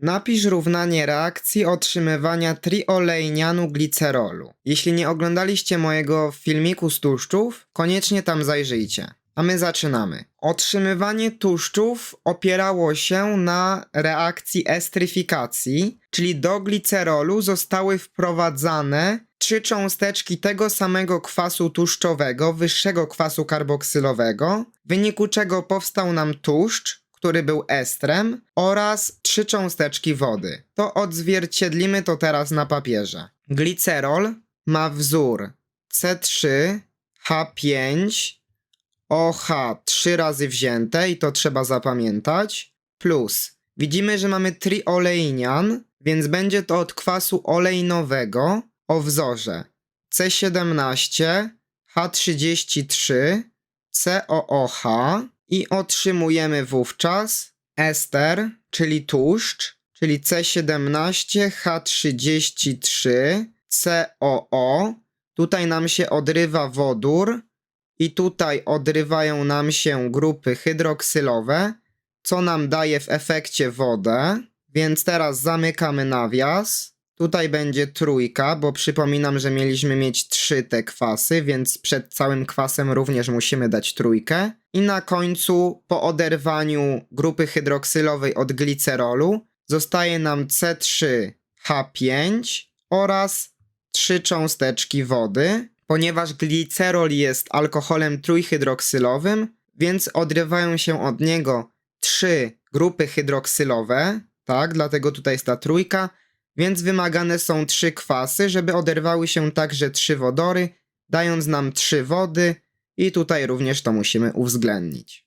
Napisz równanie reakcji otrzymywania triolejnianu glicerolu. Jeśli nie oglądaliście mojego filmiku z tłuszczów, koniecznie tam zajrzyjcie. A my zaczynamy. Otrzymywanie tłuszczów opierało się na reakcji estryfikacji, czyli do glicerolu zostały wprowadzane trzy cząsteczki tego samego kwasu tłuszczowego, wyższego kwasu karboksylowego, w wyniku czego powstał nam tłuszcz, który był estrem, oraz trzy cząsteczki wody. To odzwierciedlimy to teraz na papierze. Glicerol ma wzór C3H5 OH trzy razy wzięte i to trzeba zapamiętać, plus widzimy, że mamy trioleinian, więc będzie to od kwasu olejnowego o wzorze C17 H33 COOH i otrzymujemy wówczas ester, czyli tłuszcz, czyli C17 H33 COO. Tutaj nam się odrywa wodór i tutaj odrywają nam się grupy hydroksylowe, co nam daje w efekcie wodę. Więc teraz zamykamy nawias. Tutaj będzie trójka, bo przypominam, że mieliśmy mieć trzy te kwasy, więc przed całym kwasem również musimy dać trójkę. I na końcu, po oderwaniu grupy hydroksylowej od glicerolu, zostaje nam C3H5 oraz trzy cząsteczki wody. Ponieważ glicerol jest alkoholem trójhydroksylowym, więc odrywają się od niego trzy grupy hydroksylowe, tak, dlatego tutaj jest ta trójka, więc wymagane są trzy kwasy, żeby oderwały się także trzy wodory, dając nam trzy wody i tutaj również to musimy uwzględnić.